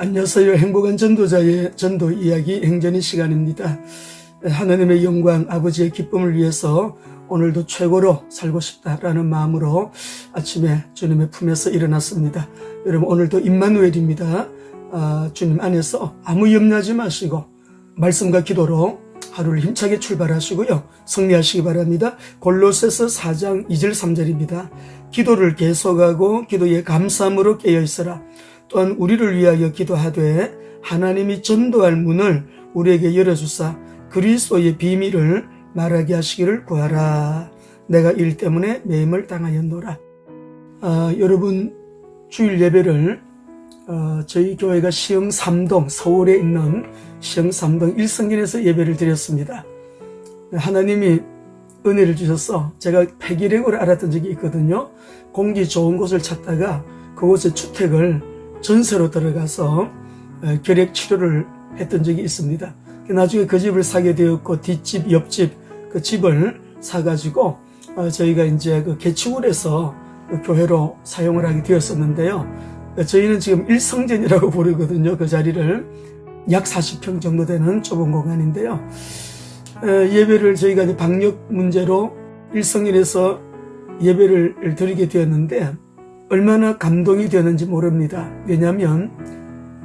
안녕하세요. 행복한 전도자의 전도 이야기 행전의 시간입니다. 하나님의 영광, 아버지의 기쁨을 위해서 오늘도 최고로 살고 싶다라는 마음으로 아침에 주님의 품에서 일어났습니다. 여러분 오늘도 임마누엘입니다. 아, 주님 안에서 아무 염려하지 마시고 말씀과 기도로 하루를 힘차게 출발하시고요. 승리하시기 바랍니다. 골로새서 4장 2절 3절입니다. 기도를 계속하고 기도에 감사함으로 깨어 있어라. 또한 우리를 위하여 기도하되 하나님이 전도할 문을 우리에게 열어주사 그리스도의 비밀을 말하게 하시기를 구하라. 내가 일 때문에 매임을 당하였노라. 아, 여러분 주일 예배를 어, 저희 교회가 시흥 3동 서울에 있는 시흥 3동 일성전에서 예배를 드렸습니다. 하나님이 은혜를 주셔서 제가 폐기력으로 알았던 적이 있거든요. 공기 좋은 곳을 찾다가 그곳에 주택을 전세로 들어가서 어, 결핵 치료를 했던 적이 있습니다. 나중에 그 집을 사게 되었고 뒷집, 옆집 그 집을 사가지고 어, 저희가 이제 그 개축을 해서 그 교회로 사용을 하게 되었었는데요. 저희는 지금 일성전이라고 부르거든요. 그 자리를 약 40평 정도 되는 좁은 공간인데요. 어, 예배를 저희가 이제 방역 문제로 일성전에서 예배를 드리게 되었는데 얼마나 감동이 되었는지 모릅니다. 왜냐하면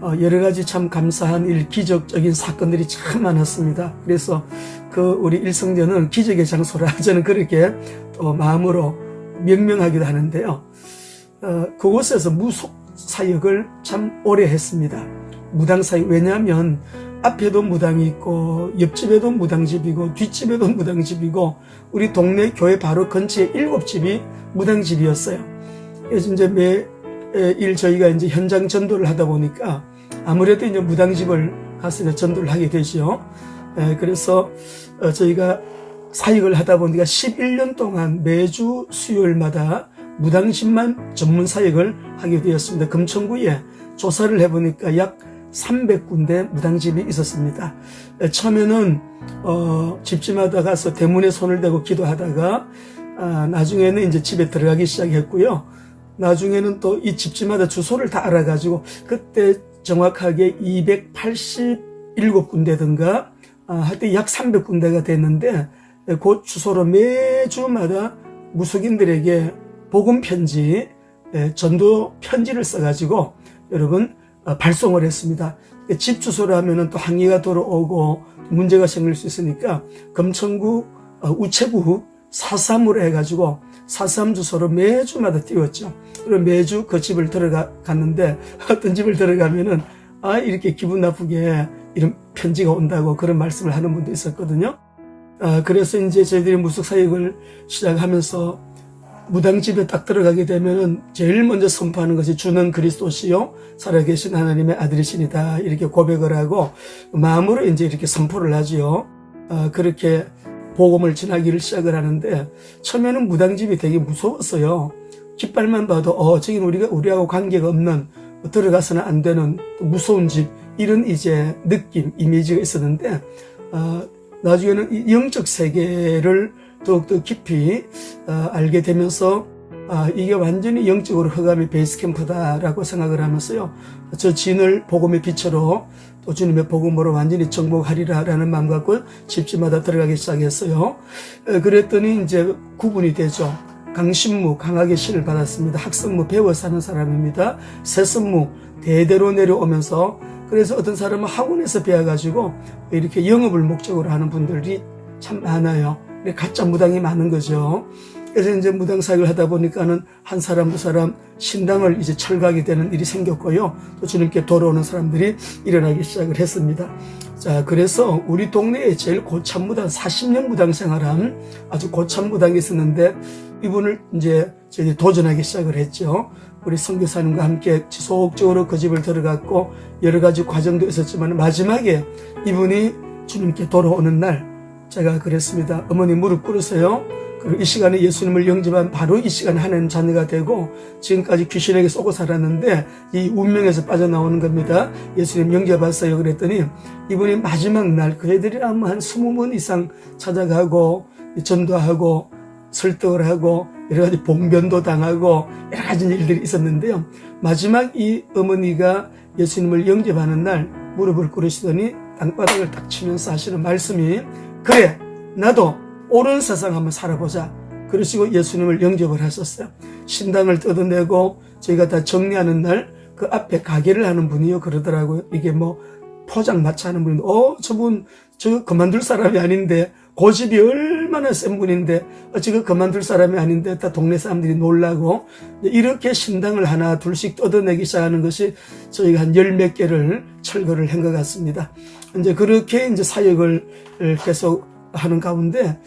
어, 여러 가지 참 감사한 일, 기적적인 사건들이 참 많았습니다. 그래서 그 우리 일성전은 기적의 장소라 저는 그렇게 또 마음으로 명명하기도 하는데요. 어, 그곳에서 무속 사역을 참 오래 했습니다. 무당 사역 왜냐하면 앞에도 무당이 있고 옆집에도 무당집이고 뒷집에도 무당집이고 우리 동네 교회 바로 근처에 일곱 집이 무당집이었어요. 그래서 이제 매일 저희가 이제 현장 전도를 하다 보니까 아무래도 이제 무당집을 가서 전도를 하게. 에, 그래서 어, 저희가 사역을 하다 보니까 11년 동안 매주 수요일마다 무당집만 전문 사역을 하게 되었습니다. 금천구에 조사를 해보니까 약 300군데 무당집이 있었습니다. 에, 처음에는 어, 집집마다 가서 대문에 손을 대고 기도하다가 아, 나중에는 이제 집에 들어가기 시작했고요. 나중에는 또 이 집집마다 주소를 다 알아가지고 그때 정확하게 287군데든가 아, 할때 약 300군데가 됐는데 그 주소로 매주마다 무속인들에게 복음 편지, 예, 전도 편지를 써가지고 여러분 어, 발송을 했습니다. 집 주소로 하면은 또 항의가 들어오고 문제가 생길 수 있으니까 금천구 어, 우체국 사삼으로 해가지고 사삼 주소로 매주마다 띄웠죠. 그리고 매주 그 집을 들어갔는데 어떤 집을 들어가면은 아 이렇게 기분 나쁘게 이런 편지가 온다고 그런 말씀을 하는 분도 있었거든요. 아 그래서 이제 저희들이 무속 사역을 시작하면서 무당집에 딱 들어가게 되면은 제일 먼저 선포하는 것이 주는 그리스도시요 살아계신 하나님의 아들이시니다 이렇게 고백을 하고 마음으로 이제 이렇게 선포를 하지요. 아, 그렇게 복음을 전하기를 시작을 하는데 처음에는 무당집이 되게 무서웠어요. 깃발만 봐도 어 저기는 우리가 우리하고 관계가 없는 들어가서는 안 되는 무서운 집 이런 이제 느낌 이미지가 있었는데 어, 나중에는 이 영적 세계를 더욱더 깊이 어, 알게 되면서 아, 이게 완전히 영적으로 흑암의 베이스 캠프다라고 생각을 하면서요. 저 진을 복음의 빛으로 또 주님의 복음으로 완전히 정복하리라 라는 마음 갖고 집집마다 들어가기 시작했어요. 에, 그랬더니 이제 구분이 되죠. 강신무 강하게 시를 받았습니다. 학성무 배워 사는 사람입니다. 세선무 대대로 내려오면서 그래서 어떤 사람은 학원에서 배워가지고 이렇게 영업을 목적으로 하는 분들이 참 많아요. 가짜 무당이 많은 거죠. 그래서 이제 무당 사역을 하다 보니까는 한 사람 두 사람 신당을 이제 철거하게 되는 일이 생겼고요. 또 주님께 돌아오는 사람들이 일어나기 시작을 했습니다. 자, 그래서 우리 동네에 제일 고참 무당, 40년 무당 생활한 아주 고참 무당이 있었는데 이분을 이제 저희 도전하기 시작을 했죠. 우리 선교사님과 함께 지속적으로 그 집을 들어갔고 여러 가지 과정도 있었지만 마지막에 이분이 주님께 돌아오는 날 제가 그랬습니다. 어머니 무릎 꿇으세요. 그리고 이 시간에 예수님을 영접한 바로 이 시간에 하나님 자녀가 되고 지금까지 귀신에게 쏘고 살았는데 이 운명에서 빠져나오는 겁니다. 예수님 영접하세요. 그랬더니 이분이 마지막 날 그 애들이 아마 한 20번 이상 찾아가고 전도하고 설득을 하고 여러 가지 봉변도 당하고 여러 가지 일들이 있었는데요. 마지막 이 어머니가 예수님을 영접하는 날 무릎을 꿇으시더니 땅바닥을 딱 치면서 하시는 말씀이 그래 나도 옳은 세상 한번 살아보자. 그러시고 예수님을 영접을 하셨어요. 신당을 뜯어내고 저희가 다 정리하는 날 그 앞에 가게를 하는 분이요. 그러더라고요. 이게 뭐 포장마차 하는 분인데 어 저분 저 그만둘 사람이 아닌데 고집이 얼마나 센 분인데 어찌 그 그만둘 사람이 아닌데 다 동네 사람들이 놀라고 이렇게 신당을 하나 둘씩 뜯어내기 시작하는 것이 저희가 한 열 몇 개를 철거를 한 것 같습니다. 이제 그렇게 이제 사역을 계속 하는 가운데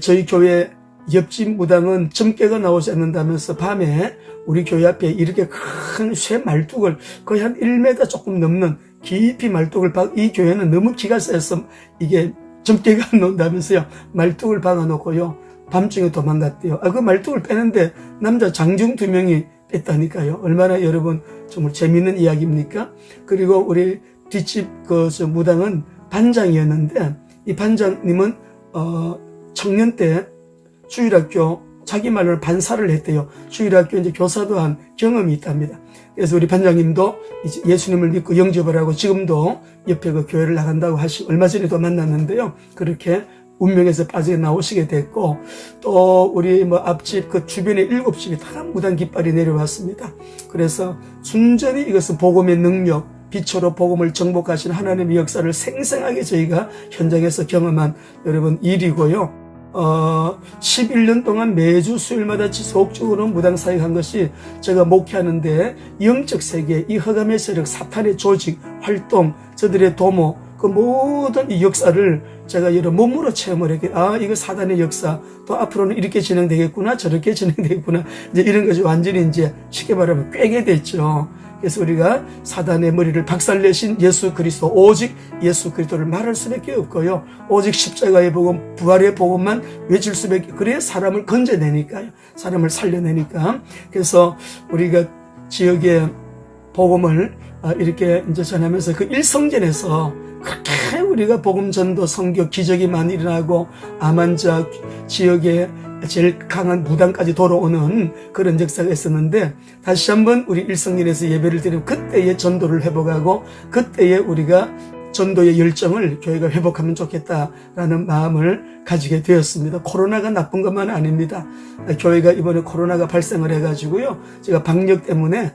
저희 교회 옆집 무당은 점괘가 나오지 않는다면서 밤에 우리 교회 앞에 이렇게 큰 쇠 말뚝을 거의 한 1m 조금 넘는 깊이 말뚝을 박, 이 교회는 너무 기가 세서 이게 점괘가 안 나온다면서요. 말뚝을 박아놓고요. 밤중에 도망갔대요. 아, 그 말뚝을 빼는데 남자 장중 두 명이 뺐다니까요. 얼마나 여러분 정말 재밌는 이야기입니까? 그리고 우리 뒷집 그저 무당은 반장이었는데 이 반장님은 어 청년 때 주일학교 자기 말로 반사를 했대요. 주일학교 이제 교사도 한 경험이 있답니다. 그래서 우리 반장님도 예수님을 믿고 영접을 하고 지금도 옆에 그 교회를 나간다고 하시 얼마 전에도 만났는데요. 그렇게 운명에서 빠져 나오시게 됐고 또 우리 뭐 앞집 그 주변에 일곱 집이 다 무단 깃발이 내려왔습니다. 그래서 순전히 이것은 복음의 능력 빛으로 복음을 정복하신 하나님의 역사를 생생하게 저희가 현장에서 경험한 여러분 일이고요. 어, 11년 동안 매주 수요일마다 지속적으로 무당 사역 한 것이 제가 목회하는데 영적 세계, 이 허감의 세력, 사탄의 조직, 활동, 저들의 도모, 그 모든 이 역사를 제가 여러 몸으로 체험을 했게, 아, 이거 사단의 역사, 또 앞으로는 이렇게 진행되겠구나, 저렇게 진행되겠구나, 이제 이런 것이 완전히 이제 쉽게 말하면 꿰게 됐죠. 그래서 우리가 사단의 머리를 박살내신 예수 그리스도 오직 예수 그리스도를 말할 수밖에 없고요. 오직 십자가의 복음, 부활의 복음만 외칠 수밖에 그래야 사람을 건져내니까요. 사람을 살려내니까. 그래서 우리가 지역의 복음을 아, 이렇게 이제 전하면서 그 일성전에서 그렇게 우리가 복음 전도 성교 기적이 많이 일어나고 암환자 지역에 제일 강한 무당까지 돌아오는 그런 역사가 있었는데 다시 한번 우리 일성전에서 예배를 드리면 그때의 전도를 회복하고 그때의 우리가 전도의 열정을 교회가 회복하면 좋겠다라는 마음을 가지게 되었습니다. 코로나가 나쁜 것만 아닙니다. 교회가 이번에 코로나가 발생을 해가지고요. 제가 방역 때문에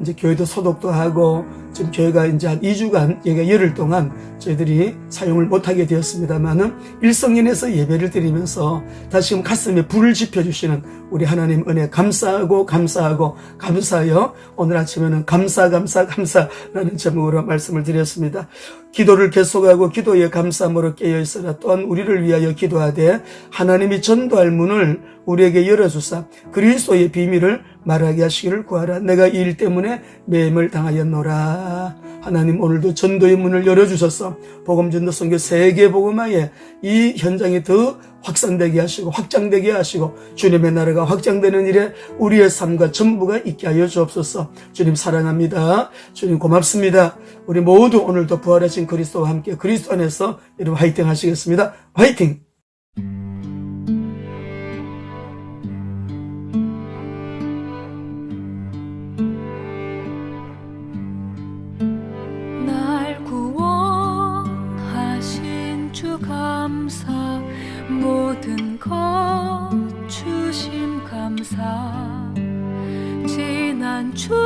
이제 교회도 소독도 하고 지금 교회가 이제 한 2주간 얘가 열흘 동안 저희들이 사용을 못하게 되었습니다만은 일성인에서 예배를 드리면서 다시금 가슴에 불을 지펴주시는 우리 하나님 은혜 감사하고 감사하고 감사하여 오늘 아침에는 감사 감사 감사라는 제목으로 말씀을 드렸습니다. 기도를 계속하고 기도에 감사함으로 깨어 있어라 또한 우리를 위하여 기도하되 하나님이 전도할 문을 우리에게 열어주사 그리스도의 비밀을 말하게 하시기를 구하라. 내가 이 일 때문에 매임을 당하였노라. 하나님 오늘도 전도의 문을 열어주셔서 복음전도 선교 세계 복음화에 이 현장이 더 확산되게 하시고 확장되게 하시고 주님의 나라가 확장되는 일에 우리의 삶과 전부가 있게 하여 주옵소서. 주님 사랑합니다. 주님 고맙습니다. 우리 모두 오늘도 부활하신 그리스도와 함께 그리스도 안에서 여러분 화이팅 하시겠습니다. 화이팅! 주심 감사 지난 추억이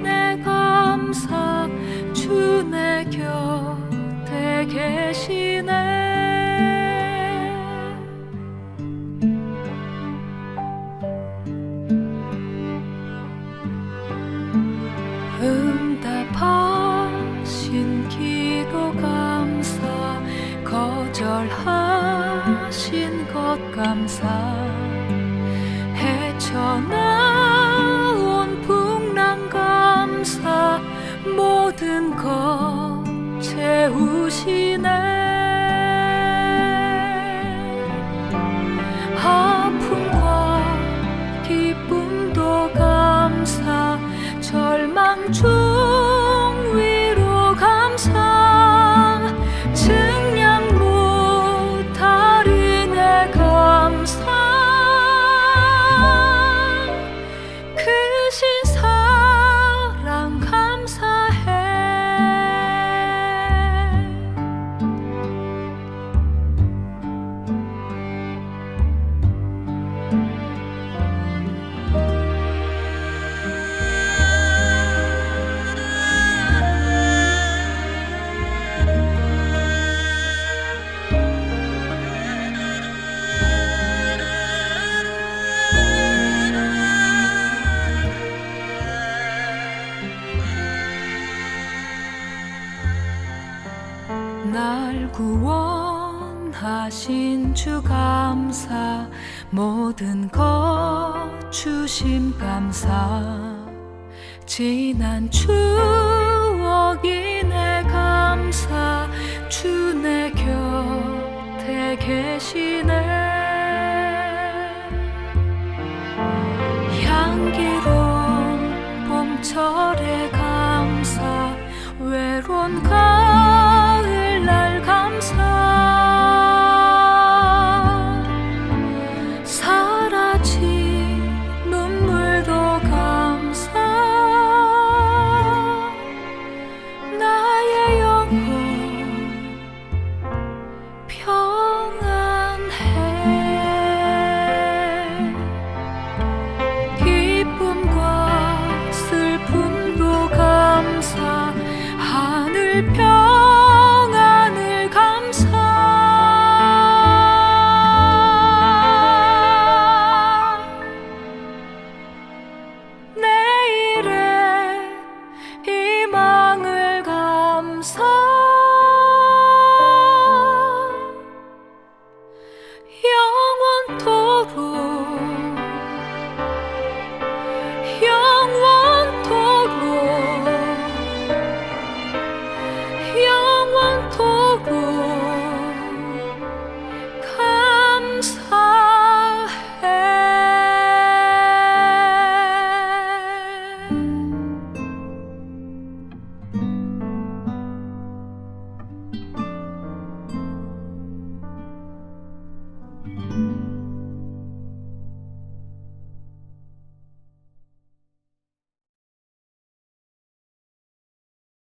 내 감사 주 내 곁에 계시네. 응답하신 기도 감사 거절하신 것 감사 헤쳐나온 풍랑 감사 모든 것 채우시네. 아픔과 기쁨도 감사 절망 중 날 구원하신 주 감사 모든 것 주심 감사. 지난 추억이 내 감사.